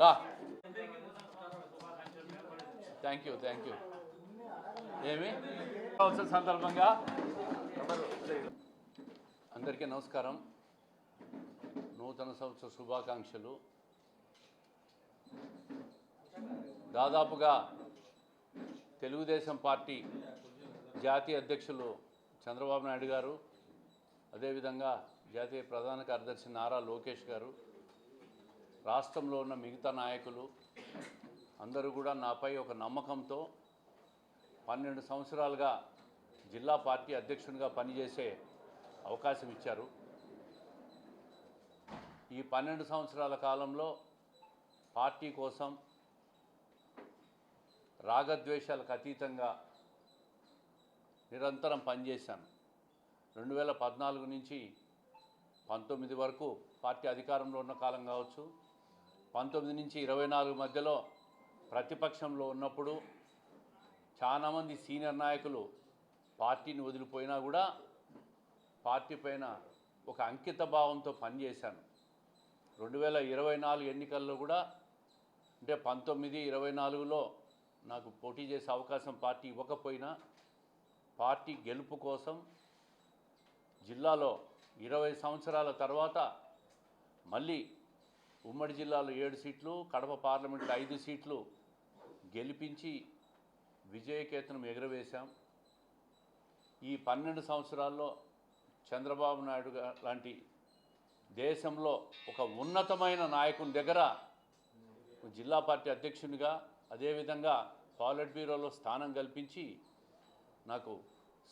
రా. Thank you thank you ఏమి? సందర్భంగా అందరికీ నమస్కారం. నూతన సంవత్సర శుభాకాంక్షలు. దాదాపుగా తెలుగుదేశం పార్టీ జాతీయ అధ్యక్షులు చంద్రబాబు నాయుడు గారు అదేవిధంగా జాతీయ ప్రధాన కార్యదర్శి నారా లోకేష్ గారు రాష్ట్రంలో ఉన్న మిగతా నాయకులు అందరూ కూడా నాపై ఒక నమ్మకంతో పన్నెండు సంవత్సరాలుగా జిల్లా పార్టీ అధ్యక్షునిగా పనిచేసే అవకాశం ఇచ్చారు. ఈ పన్నెండు సంవత్సరాల కాలంలో పార్టీ కోసం రాగద్వేషాలకు అతీతంగా నిరంతరం పనిచేశాను. రెండు వేల పద్నాలుగు నుంచి పంతొమ్మిది వరకు పార్టీ అధికారంలో ఉన్న కాలం కావచ్చు పంతొమ్మిది నుంచి ఇరవై నాలుగు మధ్యలో ప్రతిపక్షంలో ఉన్నప్పుడు చాలామంది సీనియర్ నాయకులు పార్టీని వదిలిపోయినా కూడా పార్టీ పైన ఒక అంకిత భావంతో పనిచేశాను. రెండు వేల ఇరవై నాలుగు ఎన్నికల్లో కూడా అంటే పంతొమ్మిది ఇరవై నాలుగులో నాకు పోటీ చేసే అవకాశం పార్టీ ఇవ్వకపోయినా పార్టీ గెలుపు కోసం జిల్లాలో ఇరవై సంవత్సరాల తర్వాత మళ్ళీ ఉమ్మడి జిల్లాలో ఏడు సీట్లు కడప పార్లమెంట్లో ఐదు సీట్లు గెలిపించి విజయకేతనం ఎగురవేశాం. ఈ పన్నెండు సంవత్సరాల్లో చంద్రబాబు నాయుడు లాంటి దేశంలో ఒక ఉన్నతమైన నాయకుని దగ్గర జిల్లా పార్టీ అధ్యక్షునిగా అదేవిధంగా పాలిట్ బ్యూరోలో స్థానం కల్పించి నాకు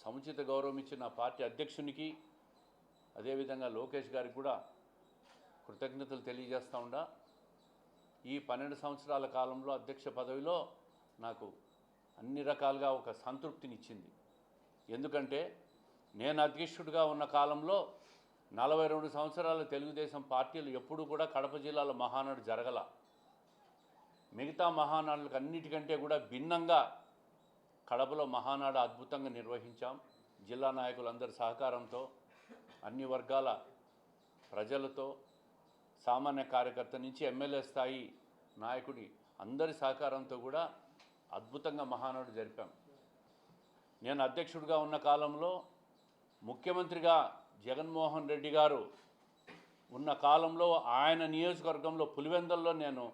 సముచిత గౌరవం ఇచ్చిన పార్టీ అధ్యక్షునికి అదేవిధంగా లోకేష్ గారికి కూడా కృతజ్ఞతలు తెలియజేస్తూ ఉండా. ఈ పన్నెండు సంవత్సరాల కాలంలో అధ్యక్ష పదవిలో నాకు అన్ని రకాలుగా ఒక సంతృప్తినిచ్చింది. ఎందుకంటే నేను అధ్యక్షుడిగా ఉన్న కాలంలో నలభై రెండు సంవత్సరాల తెలుగుదేశం పార్టీలు ఎప్పుడూ కూడా కడప జిల్లాలో మహానాడు జరగల. మిగతా మహానాడులకు అన్నిటికంటే కూడా భిన్నంగా కడపలో మహానాడు అద్భుతంగా నిర్వహించాం. జిల్లా నాయకులందరి సహకారంతో అన్ని వర్గాల ప్రజలతో సామాన్య కార్యకర్త నుంచి ఎమ్మెల్యే స్థాయి నాయకుడి అందరి సహకారంతో కూడా అద్భుతంగా మహానాడు జరిపాం. నేను అధ్యక్షుడిగా ఉన్న కాలంలో ముఖ్యమంత్రిగా జగన్మోహన్ రెడ్డి గారు ఉన్న కాలంలో ఆయన నియోజకవర్గంలో పులివెందల్లో నేను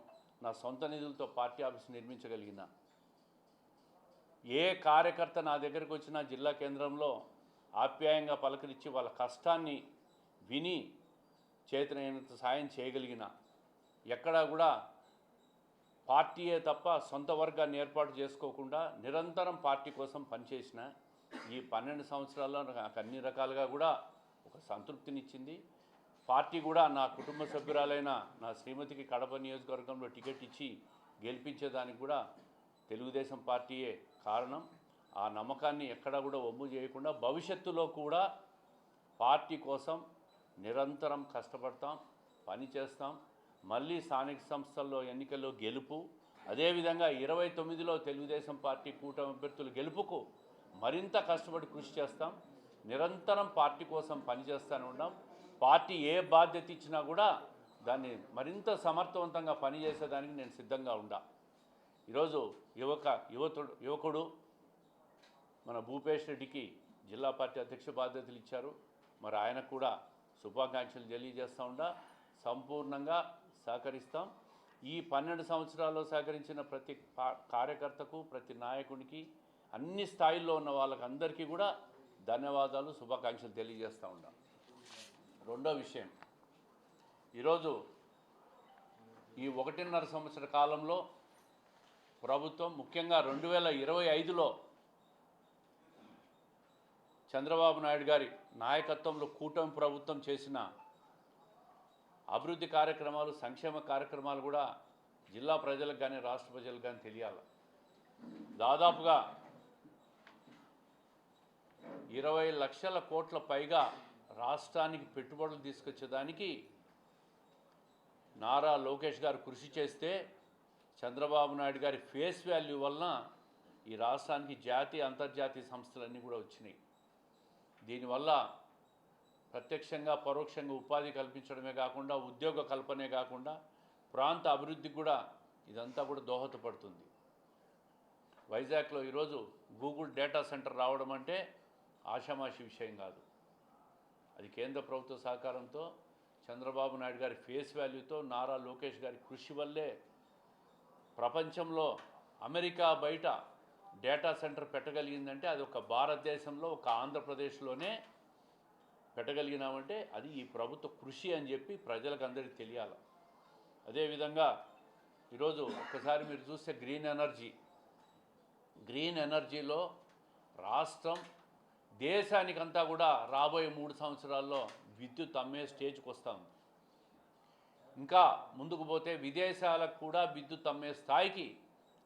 నా సొంత నిధులతో పార్టీ ఆఫీస్ నిర్మించగలిగిన. ఏ కార్యకర్త నా దగ్గరకు వచ్చినా జిల్లా కేంద్రంలో ఆప్యాయంగా పలకరించి వాళ్ళ కష్టాన్ని విని చేతనైనంత సాయం చేయగలిగిన ఎక్కడా కూడా పార్టీయే తప్ప సొంత వర్గాన్ని ఏర్పాటు చేసుకోకుండా నిరంతరం పార్టీ కోసం పనిచేసిన ఈ పన్నెండు సంవత్సరాల్లో నాకు అన్ని రకాలుగా కూడా ఒక సంతృప్తినిచ్చింది. పార్టీ కూడా నా కుటుంబ సభ్యురాలైన నా శ్రీమతికి కడప నియోజకవర్గంలో టికెట్ ఇచ్చి గెలిపించేదానికి కూడా తెలుగుదేశం పార్టీయే కారణం. ఆ నమ్మకాన్ని ఎక్కడా కూడా ఒమ్ము చేయకుండా భవిష్యత్తులో కూడా పార్టీ కోసం నిరంతరం కష్టపడతాం పని చేస్తాం. మళ్ళీ స్థానిక సంస్థల్లో ఎన్నికల్లో గెలుపు. అదేవిధంగా ఇరవై తొమ్మిదిలో తెలుగుదేశం పార్టీ కూటమి అభ్యర్థులు గెలుపుకు మరింత కష్టపడి కృషి చేస్తాం. నిరంతరం పార్టీ కోసం పనిచేస్తూనే ఉన్నాం. పార్టీ ఏ బాధ్యత ఇచ్చినా కూడా దాన్ని మరింత సమర్థవంతంగా పనిచేసేదానికి నేను సిద్ధంగా ఉండా. ఈరోజు యువక యువతుడు యువకుడు మన భూపేష్ రెడ్డికి జిల్లా పార్టీ అధ్యక్ష బాధ్యతలు ఇచ్చారు. మరి ఆయనకు కూడా శుభాకాంక్షలు తెలియజేస్తూ ఉండా. సంపూర్ణంగా సహకరిస్తాం. ఈ పన్నెండు సంవత్సరాల్లో సహకరించిన ప్రతి పా- కార్యకర్తకు ప్రతి నాయకునికి అన్ని స్థాయిల్లో ఉన్న వాళ్ళకి అందరికీ కూడా ధన్యవాదాలు శుభాకాంక్షలు తెలియజేస్తూ ఉన్నాం రెండో విషయం. ఈరోజు ఈ ఒకటిన్నర సంవత్సర కాలంలో ప్రభుత్వం ముఖ్యంగా రెండు వేల ఇరవై ఐదులో చంద్రబాబు నాయుడు గారి నాయకత్వంలో కూటమి ప్రభుత్వం చేసిన అభివృద్ధి కార్యక్రమాలు సంక్షేమ కార్యక్రమాలు కూడా జిల్లా ప్రజలకు కానీ రాష్ట్ర ప్రజలకు కానీ తెలియాలి. దాదాపుగా ఇరవై లక్షల కోట్ల పైగా రాష్ట్రానికి పెట్టుబడులు తీసుకొచ్చేదానికి నారా లోకేష్ గారు కృషి చేస్తే చంద్రబాబు నాయుడు గారి ఫేస్ వాల్యూ వలన ఈ రాష్ట్రానికి జాతీయ అంతర్జాతీయ సంస్థలన్నీ కూడా వచ్చినాయి. దీనివల్ల ప్రత్యక్షంగా పరోక్షంగా ఉపాధి కల్పించడమే కాకుండా ఉద్యోగ కల్పనే కాకుండా ప్రాంత అభివృద్ధికి కూడా ఇదంతా కూడా దోహదపడుతుంది. వైజాగ్లో ఈరోజు గూగుల్ డేటా సెంటర్ రావడం అంటే ఆషామాషి విషయం కాదు. అది కేంద్ర ప్రభుత్వ సహకారంతో చంద్రబాబు నాయుడు గారి ఫేస్ వాల్యూతో నారా లోకేష్ గారి కృషి వల్లే ప్రపంచంలో అమెరికా బయట డేటా సెంటర్ పెట్టగలిగిందంటే అది ఒక భారతదేశంలో ఒక ఆంధ్రప్రదేశ్లోనే పెట్టగలిగినామంటే అది ఈ ప్రభుత్వ కృషి అని చెప్పి ప్రజలకు అందరికీ తెలియాలి. అదేవిధంగా ఈరోజు ఒక్కసారి మీరు చూస్తే గ్రీన్ ఎనర్జీ. గ్రీన్ ఎనర్జీలో రాష్ట్రం దేశానికంతా కూడా రాబోయే మూడు సంవత్సరాల్లో విద్యుత్ అమ్మే స్టేజ్కి వస్తాం ఇంకా ముందుకు పోతే విదేశాలకు కూడా విద్యుత్ అమ్మే స్థాయికి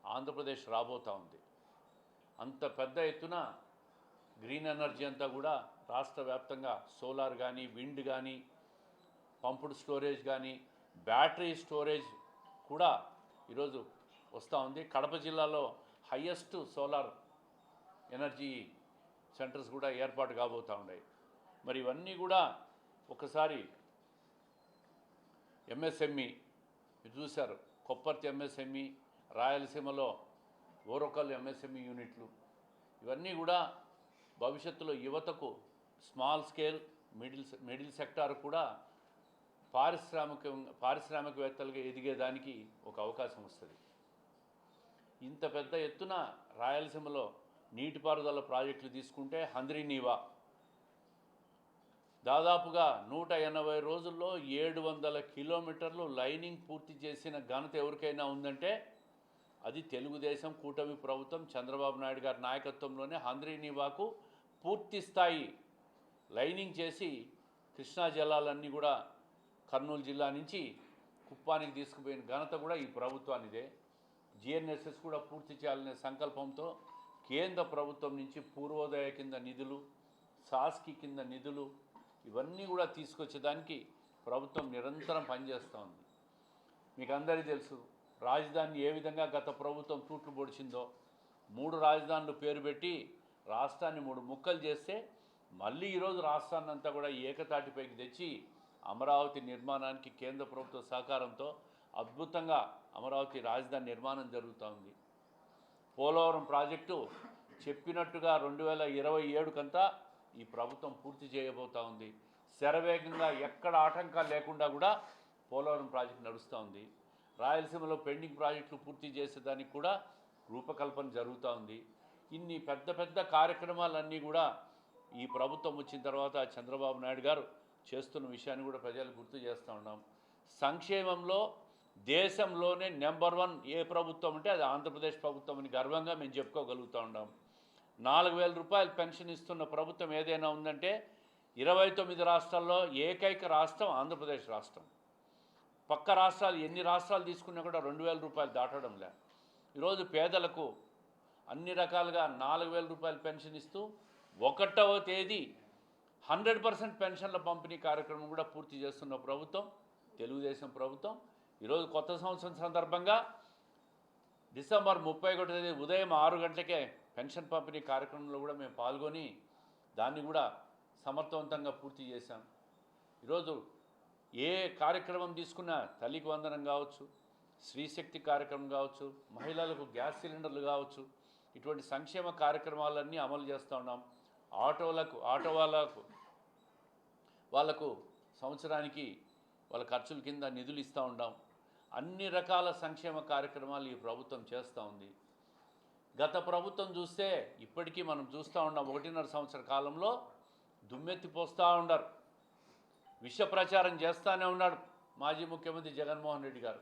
ఆంధ్రప్రదేశ్ రాబోతూ ఉంది. అంత పెద్ద ఎత్తున గ్రీన్ ఎనర్జీ అంతా కూడా రాష్ట్ర వ్యాప్తంగా సోలార్ కానీ విండ్ కానీ పంపుడ్ స్టోరేజ్ కానీ బ్యాటరీ స్టోరేజ్ కూడా ఈరోజు వస్తూ ఉంది. కడప జిల్లాలో హయ్యెస్ట్ సోలార్ ఎనర్జీ సెంటర్స్ కూడా ఏర్పాటు కాబోతూ ఉన్నాయి. మరి ఇవన్నీ కూడా ఒకసారి ఎంఎస్ఎంఈ చూశారు కొప్పర్తి ఎంఎస్ఎంఈ రాయలసీమలో ఓరొకల్ ఎంఎస్ఎంఈ యూనిట్లు. ఇవన్నీ కూడా భవిష్యత్తులో యువతకు small scale middle middle sector కూడా పారిశ్రామిక పారిశ్రామికవేత్తలుగా ఎదిగేదానికి ఒక అవకాశం వస్తుంది. ఇంత పెద్ద ఎత్తున రాయలసీమలో నీటిపారుదల ప్రాజెక్టులు తీసుకుంటే హంద్రీనీవా దాదాపుగా నూట ఎనభై రోజుల్లో ఏడు వందల కిలోమీటర్లు లైనింగ్ పూర్తి చేసిన ఘనత ఎవరికైనా ఉందంటే అది తెలుగుదేశం కూటమి ప్రభుత్వం చంద్రబాబు నాయుడు గారి నాయకత్వంలోనే హంద్రీనీవాకు పూర్తి స్థాయి లైనింగ్ చేసి కృష్ణా జలాలన్నీ కూడా కర్నూలు జిల్లా నుంచి కుప్పానికి తీసుకుపోయిన ఘనత కూడా ఈ ప్రభుత్వానిదే. జిఎన్ఎస్ఎస్ కూడా పూర్తి చేయాలనే సంకల్పంతో కేంద్ర ప్రభుత్వం నుంచి పూర్వోదయ కింద నిధులు సాస్కి కింద నిధులు ఇవన్నీ కూడా తీసుకొచ్చేదానికి ప్రభుత్వం నిరంతరం పనిచేస్తూ ఉంది మీకు అందరికీ తెలుసు రాజధాని ఏ విధంగా గత ప్రభుత్వం తూట్లు పొడిచిందో మూడు రాజధానులు పేరు పెట్టి రాష్ట్రాన్ని మూడు ముక్కలు చేస్తే మళ్ళీ ఈరోజు రాష్ట్రాన్ని అంతా కూడా ఏకతాటిపైకి తెచ్చి అమరావతి నిర్మాణానికి కేంద్ర ప్రభుత్వ సహకారంతో అద్భుతంగా అమరావతి రాజధాని నిర్మాణం జరుగుతూ ఉంది. పోలవరం ప్రాజెక్టు చెప్పినట్టుగా రెండు వేల ఇరవై ఏడుకంతా ఈ ప్రభుత్వం పూర్తి చేయబోతూ ఉంది. శరవేగంగా ఎక్కడ ఆటంకాలు లేకుండా కూడా పోలవరం ప్రాజెక్టు నడుస్తూ ఉంది. రాయలసీమలో పెండింగ్ ప్రాజెక్టులు పూర్తి చేసేదానికి కూడా రూపకల్పన జరుగుతూ ఉంది. ఇన్ని పెద్ద పెద్ద కార్యక్రమాలన్నీ కూడా ఈ ప్రభుత్వం వచ్చిన తర్వాత చంద్రబాబు నాయుడు గారు చేస్తున్న విషయాన్ని కూడా ప్రజలు గుర్తు చేస్తూ ఉన్నాం. సంక్షేమంలో దేశంలోనే నెంబర్ వన్ ఏ ప్రభుత్వం అంటే అది ఆంధ్రప్రదేశ్ ప్రభుత్వం అని గర్వంగా మేము చెప్పుకోగలుగుతూ ఉన్నాం. నాలుగు వేల రూపాయలు పెన్షన్ ఇస్తున్న ప్రభుత్వం ఏదైనా ఉందంటే ఇరవై తొమ్మిది రాష్ట్రాల్లో ఏకైక రాష్ట్రం ఆంధ్రప్రదేశ్ రాష్ట్రం. పక్క రాష్ట్రాలు ఎన్ని రాష్ట్రాలు తీసుకున్నా కూడా రెండు వేల రూపాయలు దాటడం లే. ఈరోజు పేదలకు అన్ని రకాలుగా నాలుగు వేల రూపాయలు పెన్షన్ ఇస్తూ ఒకటవ తేదీ హండ్రెడ్ పర్సెంట్ పెన్షన్ల పంపిణీ కార్యక్రమం కూడా పూర్తి చేస్తున్న ప్రభుత్వం తెలుగుదేశం ప్రభుత్వం. ఈరోజు కొత్త సంవత్సరం సందర్భంగా డిసెంబర్ ముప్పై ఒకటి తేదీ ఉదయం ఆరు గంటలకే పెన్షన్ పంపిణీ కార్యక్రమంలో కూడా మేము పాల్గొని దాన్ని కూడా సమర్థవంతంగా పూర్తి చేశాం. ఈరోజు ఏ కార్యక్రమం తీసుకున్నా తల్లికి వందనం కావచ్చు స్త్రీశక్తి కార్యక్రమం కావచ్చు మహిళలకు గ్యాస్ సిలిండర్లు కావచ్చు ఇటువంటి సంక్షేమ కార్యక్రమాలన్నీ అమలు చేస్తూ ఉన్నాం. ఆటోలకు ఆటో వాళ్ళకు వాళ్ళకు సంవత్సరానికి వాళ్ళ ఖర్చుల కింద నిధులు ఇస్తూ ఉంటాం అన్ని రకాల సంక్షేమ కార్యక్రమాలు ఈ ప్రభుత్వం చేస్తూ ఉంది. గత ప్రభుత్వం చూస్తే ఇప్పటికీ మనం చూస్తూ ఉన్నాం ఒకటిన్నర సంవత్సర కాలంలో దుమ్మెత్తి పోస్తూ ఉండరు విష ప్రచారం చేస్తూనే ఉన్నాడు మాజీ ముఖ్యమంత్రి జగన్మోహన్ రెడ్డి గారు.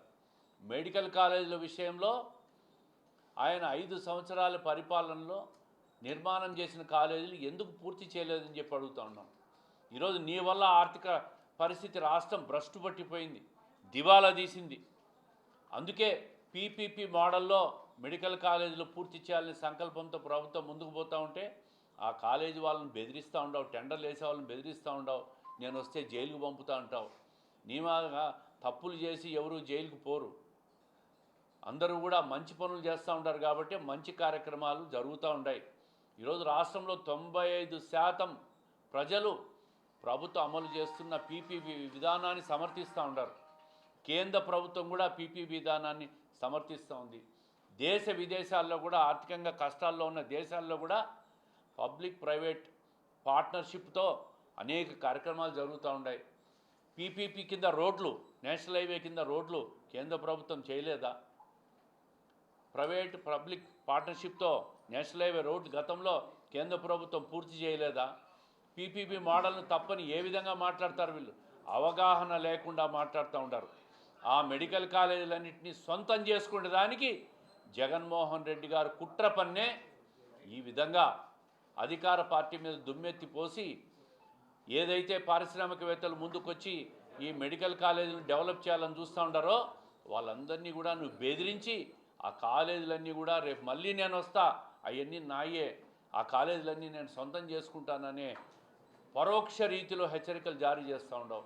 మెడికల్ కాలేజీల విషయంలో ఆయన ఐదు సంవత్సరాల పరిపాలనలో నిర్మాణం చేసిన కాలేజీలు ఎందుకు పూర్తి చేయలేదని చెప్పి అడుగుతా ఉన్నాం. ఈరోజు నీ వల్ల ఆర్థిక పరిస్థితి రాష్ట్రం భ్రష్టు పట్టిపోయింది దివాలా తీసింది. అందుకే పీపీపీ మోడల్లో మెడికల్ కాలేజీలు పూర్తి చేయాలనే సంకల్పంతో ప్రభుత్వం ముందుకు పోతూ ఉంటే ఆ కాలేజీ వాళ్ళని బెదిరిస్తూ ఉండవు టెండర్లు వేసే వాళ్ళని బెదిరిస్తూ ఉండవు నేను వస్తే జైలుకు పంపుతా ఉంటావు నీమాగా తప్పులు చేసి ఎవరు జైలుకు పోరు. అందరూ కూడా మంచి పనులు చేస్తూ ఉంటారు కాబట్టి మంచి కార్యక్రమాలు జరుగుతూ ఉంటాయి ఈరోజు రాష్ట్రంలో తొంభై ఐదు శాతం ప్రజలు ప్రభుత్వం అమలు చేస్తున్న పీపీపీ విధానాన్ని సమర్థిస్తూ ఉంటారు కేంద్ర ప్రభుత్వం కూడా పీపీ విధానాన్ని సమర్థిస్తూ ఉంది. దేశ విదేశాల్లో కూడా ఆర్థికంగా కష్టాల్లో ఉన్న దేశాల్లో కూడా పబ్లిక్ ప్రైవేట్ పార్ట్నర్షిప్తో అనేక కార్యక్రమాలు జరుగుతూ ఉన్నాయి పీపీపీ కింద రోడ్లు నేషనల్ హైవే కింద రోడ్లు కేంద్ర ప్రభుత్వం చేయలేదా? ప్రైవేట్ పబ్లిక్ పార్ట్నర్షిప్తో నేషనల్ హైవే రోడ్డు గతంలో కేంద్ర ప్రభుత్వం పూర్తి చేయలేదా? పీపీపీ మోడల్ను తప్పని ఏ విధంగా మాట్లాడతారు వీళ్ళు? అవగాహన లేకుండా మాట్లాడుతూ ఉంటారు ఆ మెడికల్ కాలేజీలన్నింటినీ సొంతం చేసుకునే దానికి జగన్మోహన్ రెడ్డి గారు కుట్ర పన్నే ఈ విధంగా అధికార పార్టీ మీద దుమ్మెత్తి పోసి ఏదైతే పారిశ్రామికవేత్తలు ముందుకొచ్చి ఈ మెడికల్ కాలేజీని డెవలప్ చేయాలని చూస్తూ ఉండారో వాళ్ళందరినీ కూడా నువ్వు బెదిరించి ఆ కాలేజీలన్నీ కూడా రేపు మళ్ళీ నేను వస్తా అవన్నీ నాయే. ఆ కాలేజీలన్నీ నేను సొంతం చేసుకుంటాననే పరోక్ష రీతిలో హెచ్చరికలు జారీ చేస్తూ ఉండవు.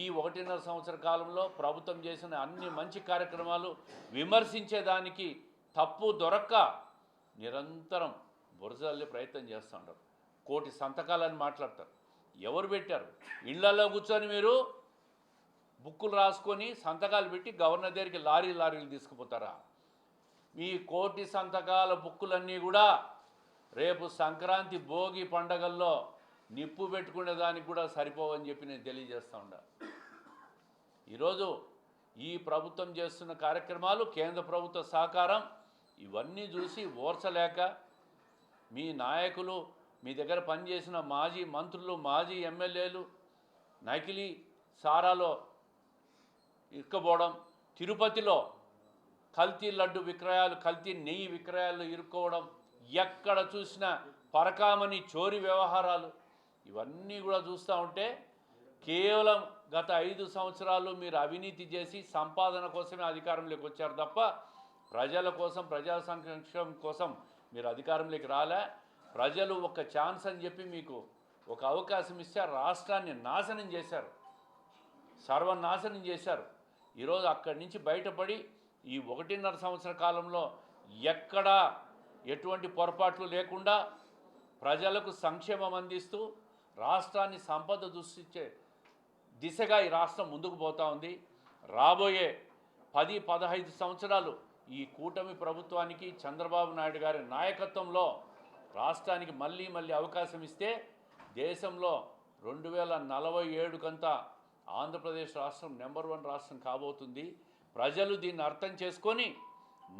ఈ ఒకటిన్నర సంవత్సర కాలంలో ప్రభుత్వం చేసిన అన్ని మంచి కార్యక్రమాలు విమర్శించేదానికి తప్పు దొరక్క నిరంతరం బురజల్లే ప్రయత్నం చేస్తూ ఉంటారు కోటి సంతకాలని మాట్లాడతారు. ఎవరు పెట్టారు? ఇళ్ళలో కూర్చొని మీరు బుక్కులు రాసుకొని సంతకాలు పెట్టి గవర్నర్ దగ్గరికి లారీ లారీలు తీసుకుపోతారా? మీ కోటి సంతకాల బుక్కులన్నీ కూడా రేపు సంక్రాంతి భోగి పండగల్లో నిప్పు పెట్టుకునే దానికి కూడా సరిపోవని చెప్పి నేను తెలియజేస్తూ ఉండా ఈరోజు ఈ ప్రభుత్వం చేస్తున్న కార్యక్రమాలు కేంద్ర ప్రభుత్వ సహకారం ఇవన్నీ చూసి ఓర్చలేక మీ నాయకులు మీ దగ్గర పనిచేసిన మాజీ మంత్రులు మాజీ ఎమ్మెల్యేలు నకిలీ సారాలో ఇరుక్కుపోవడం తిరుపతిలో కల్తీ లడ్డు విక్రయాలు కల్తీ నెయ్యి విక్రయాలు ఇరుక్కోవడం ఎక్కడ చూసినా పరకామని చోరీ వ్యవహారాలు ఇవన్నీ కూడా చూస్తూ ఉంటే కేవలం గత ఐదు సంవత్సరాలు మీరు అవినీతి చేసి సంపాదన కోసమే అధికారంలోకి వచ్చారు తప్ప ప్రజల కోసం ప్రజా సంక్షేమం కోసం మీరు అధికారంలోకి రాలే. ప్రజలు ఒక ఛాన్స్ అని చెప్పి మీకు ఒక అవకాశం ఇస్తే రాష్ట్రాన్ని నాశనం చేశారు. సర్వనాశనం చేశారు. ఈరోజు అక్కడి నుంచి బయటపడి ఈ ఒకటిన్నర సంవత్సర కాలంలో ఎక్కడా ఎటువంటి పొరపాట్లు లేకుండా ప్రజలకు సంక్షేమం అందిస్తూ రాష్ట్రాన్ని సంపద దృష్టించే దిశగా ఈ రాష్ట్రం ముందుకు పోతా ఉంది. రాబోయే పది పదహైదు సంవత్సరాలు ఈ కూటమి ప్రభుత్వానికి చంద్రబాబు నాయుడు గారి నాయకత్వంలో రాష్ట్రానికి మళ్ళీ మళ్ళీ అవకాశం ఇస్తే దేశంలో రెండు వేల నలభై ఏడుకంతా ఆంధ్రప్రదేశ్ రాష్ట్రం నెంబర్ వన్ రాష్ట్రం కాబోతుంది. ప్రజలు దీన్ని అర్థం చేసుకొని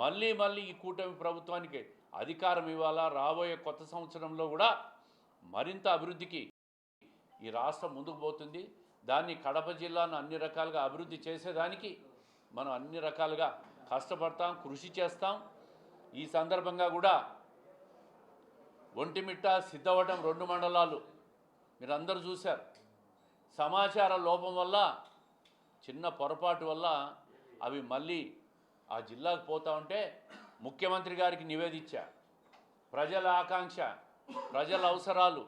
మళ్ళీ మళ్ళీ ఈ కూటమి ప్రభుత్వానికి అధికారం ఇవ్వాలా? రాబోయే కొత్త సంవత్సరంలో కూడా మరింత అభివృద్ధికి ఈ రాష్ట్రం ముందుకు పోతుంది. దాన్ని కడప జిల్లాను అన్ని రకాలుగా అభివృద్ధి చేసేదానికి మనం అన్ని రకాలుగా కష్టపడతాం కృషి చేస్తాం. ఈ సందర్భంగా కూడా ఒంటిమిట్ట సిద్ధవటం రెండు మండలాలు. మీరందరూ చూశారు. సమాచార లోపం వల్ల చిన్న పొరపాటు వల్ల అవి మళ్ళీ ఆ జిల్లాకు పోతా ఉంటే ముఖ్యమంత్రి గారికి నివేదించా. ప్రజల ఆకాంక్ష ప్రజల అవసరాలు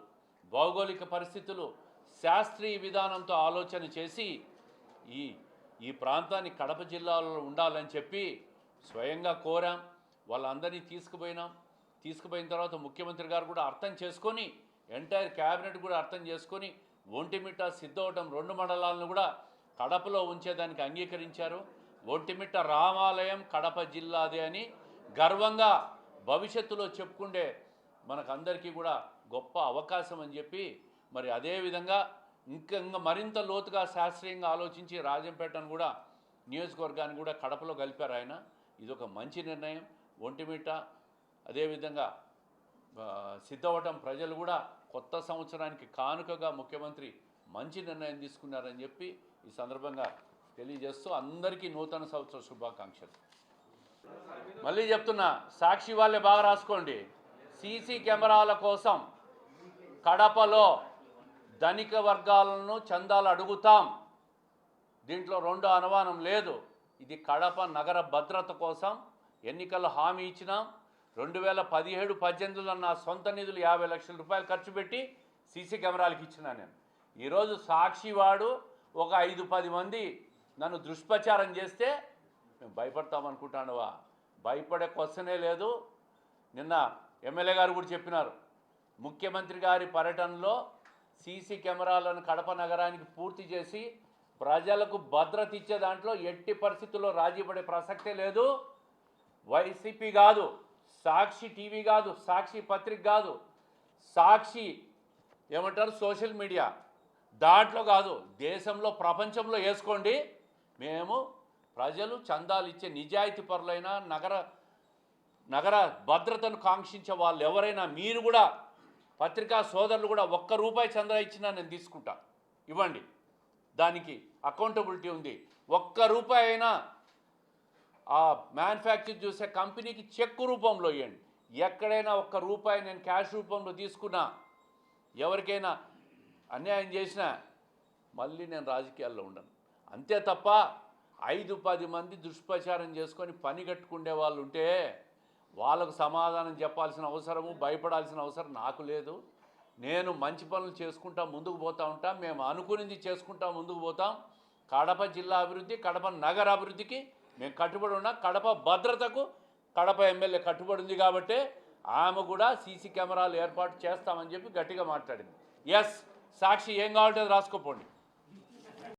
భౌగోళిక పరిస్థితులు శాస్త్రీయ విధానంతో ఆలోచన చేసి ఈ ఈ ప్రాంతాన్ని కడప జిల్లాలో ఉండాలని చెప్పి స్వయంగా కోరాం. వాళ్ళందరినీ తీసుకుపోయినాం. తీసుకుపోయిన తర్వాత ముఖ్యమంత్రి గారు కూడా అర్థం చేసుకొని ఎంటైర్ క్యాబినెట్ కూడా అర్థం చేసుకొని ఒంటిమిట్ట సిద్ధవటం రెండు మండలాలను కూడా కడపలో ఉంచేదానికి అంగీకరించారు. ఒంటిమిట్ట రామాలయం కడప జిల్లాదే అని గర్వంగా భవిష్యత్తులో చెప్పుకుండే మనకందరికీ కూడా గొప్ప అవకాశం అని చెప్పి మరి అదేవిధంగా ఇంకా ఇంకా మరింత లోతుగా శాస్త్రీయంగా ఆలోచించి రాజంపేటను కూడా నియోజకవర్గాన్ని కూడా కడపలో కలిపారు ఆయన. ఇది ఒక మంచి నిర్ణయం. ఒంటిమిట్ట అదేవిధంగా సిద్ధవటం ప్రజలు కూడా కొత్త సంవత్సరానికి కానుకగా ముఖ్యమంత్రి మంచి నిర్ణయం తీసుకున్నారని చెప్పి ఈ సందర్భంగా తెలియజేస్తూ అందరికీ నూతన సంవత్సర శుభాకాంక్షలు. మళ్ళీ చెప్తున్నా సాక్షి వాళ్ళే బాగా రాసుకోండి. సీసీ కెమెరాల కోసం కడపలో ధనిక వర్గాలను చందాలు అడుగుతాం. దీంట్లో రెండో అనుమానం లేదు. ఇది కడప నగర భద్రత కోసం ఎన్నికల్లో హామీ ఇచ్చినాం. రెండు వేల పదిహేడు పద్దెనిమిదిలో నా సొంత నిధులు యాభై లక్షల రూపాయలు ఖర్చు పెట్టి సీసీ కెమెరాలకు ఇచ్చినా నేను. ఈరోజు సాక్షి వాడు ఒక ఐదు పది మంది నన్ను దుష్ప్రచారం చేస్తే మేము భయపడతామనుకుంటానువా భయపడే క్వశ్చనే లేదు. నిన్న ఎమ్మెల్యే గారు కూడా చెప్పినారు. ముఖ్యమంత్రి గారి పర్యటనలో సీసీ కెమెరాలను కడప నగరానికి పూర్తి చేసి ప్రజలకు భద్రత ఇచ్చే దాంట్లో ఎట్టి పరిస్థితుల్లో రాజీ పడే ప్రసక్తే లేదు. వైసీపీ కాదు. సాక్షి టీవీ కాదు సాక్షి పత్రిక కాదు సాక్షి ఏమంటారు సోషల్ మీడియా. దాంట్లో కాదు దేశంలో ప్రపంచంలో వేసుకోండి. మేము ప్రజలు చందాలు ఇచ్చే నిజాయితీ పరులైన నగర నగర భద్రతను కాంక్షించే వాళ్ళు ఎవరైనా మీరు కూడా పత్రికా సోదరులు కూడా ఒక్క రూపాయి చందా ఇచ్చినా నేను తీసుకుంటా. ఇవ్వండి. దానికి అకౌంటబిలిటీ ఉంది. ఒక్క రూపాయి అయినా ఆ మ్యానుఫ్యాక్చర్ చూసే కంపెనీకి చెక్కు రూపంలో ఇవ్వండి. ఎక్కడైనా ఒక్క రూపాయి నేను క్యాష్ రూపంలో తీసుకున్నా ఎవరికైనా అన్యాయం చేసినా మళ్ళీ నేను రాజకీయాల్లో ఉండను. అంతే తప్ప ఐదు పది మంది దుష్ప్రచారం చేసుకొని పని కట్టుకునే వాళ్ళు ఉంటే వాళ్ళకు సమాధానం చెప్పాల్సిన అవసరము భయపడాల్సిన అవసరం నాకు లేదు. నేను మంచి పనులు చేసుకుంటా ముందుకు పోతూ ఉంటాం మేము అనుకునింది చేసుకుంటా ముందుకు పోతాం. కడప జిల్లా అభివృద్ధి కడప నగర అభివృద్ధికి మేము కట్టుబడి ఉన్నాం కడప భద్రతకు కడప ఎమ్మెల్యే కట్టుబడి ఉంది కాబట్టి ఆమె కూడా సీసీ కెమెరాలు ఏర్పాటు చేస్తామని చెప్పి గట్టిగా మాట్లాడింది. ఎస్ సాక్షి ఏం కావాలంటే అది రాసుకోపోండి.